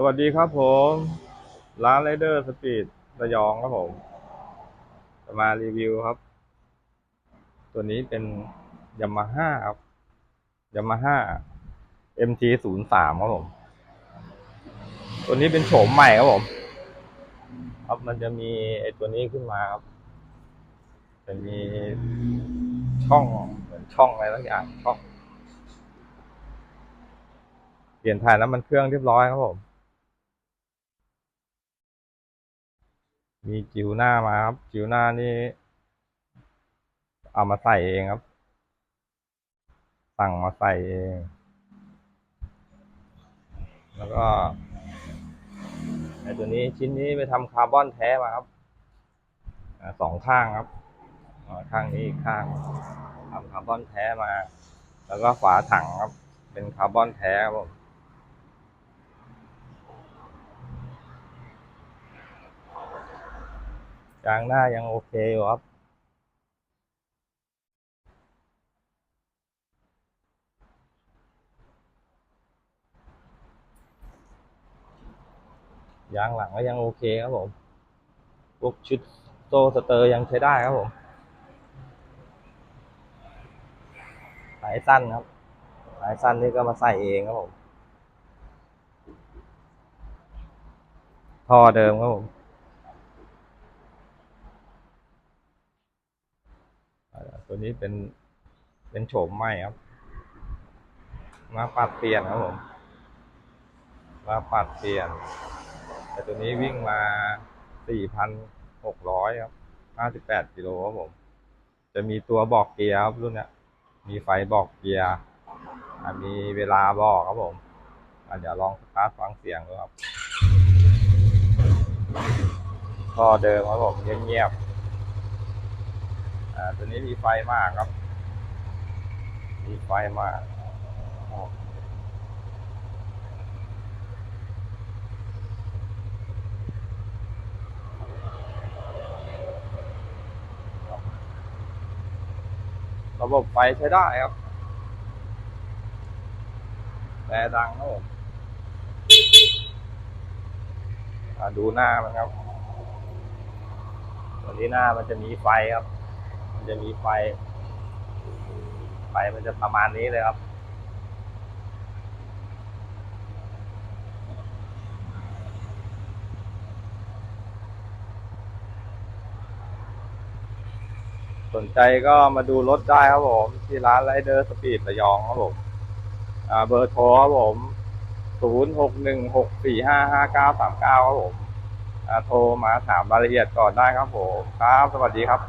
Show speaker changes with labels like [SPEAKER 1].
[SPEAKER 1] สวัสดีครับผม ร้านไรเดอร์สปีดระยองครับผม จะมารีวิวครับ ตัวนี้เป็นยามาฮ่าครับยามาฮ่า MT ศูนย์สามครับผม ตัวนี้เป็นโฉมใหม่ครับผม ครับมันจะมีไอตัวนี้ขึ้นมาครับ จะมีช่องเหมือนช่องอะไรสักอย่างช่องเปลี่ยนถ่ายน้ำมันเครื่องเรียบร้อยครับผม มีจิวหน้ามาครับ จิวหน้านี่ เอามาใส่เองครับ สั่งมาใส่เอง แล้วก็ไอตัวนี้ชิ้นนี้ไปทำคาร์บอนแท้มาครับสองข้างครับข้างนี้อีกข้างทำคาร์บอนแท้มา แล้วก็ฝาถังครับ เป็นคาร์บอนแท้ครับผม ยางหน้ายังโอเคอยู่ครับ ยางหลังก็ยังโอเคครับผมพวกชุดโซ่สเตอร์ยังใช้ได้ครับผมสายสั้นครับสายสั้นนี่ก็มาใส่เองครับผมท่อเดิมครับผม อ่า ตัวนี้เป็นเป็นโฉมใหม่ครับ มาปัดเปลี่ยนครับผมมาปัดเปลี่ยน แต่ตัวนี้วิ่งมา 4,600 ครับ 58กิโลครับผม จะมีตัวบอกเกียร์ครับรุ่นนี้มีไฟบอกเกียร์ มีเวลาบอกครับผมเดี๋ยวลองสตาร์ทฟังเสียงดูครับ ก็เดิมครับผมเงียบๆ อ่าตัวนี้มีไฟมากครับ มีไฟมากระบบไฟใช้ได้ครับ แต่ดังครับผมดูหน้ามันครับ ตัวนี้หน้ามันจะมีไฟครับ จะมีไฟ ไฟมันจะประมาณนี้เลยครับ สนใจก็มาดูรถได้ครับผม ที่ร้านไรเดอร์สปีดระยองครับผมเบอร์โทรครับผมศูนย์หกหนึ่งหกสี่ห้าห้าเก้าสามเก้าครับผมโทรมาถามรายละเอียดก่อนได้ครับผม ครับ สวัสดีครับ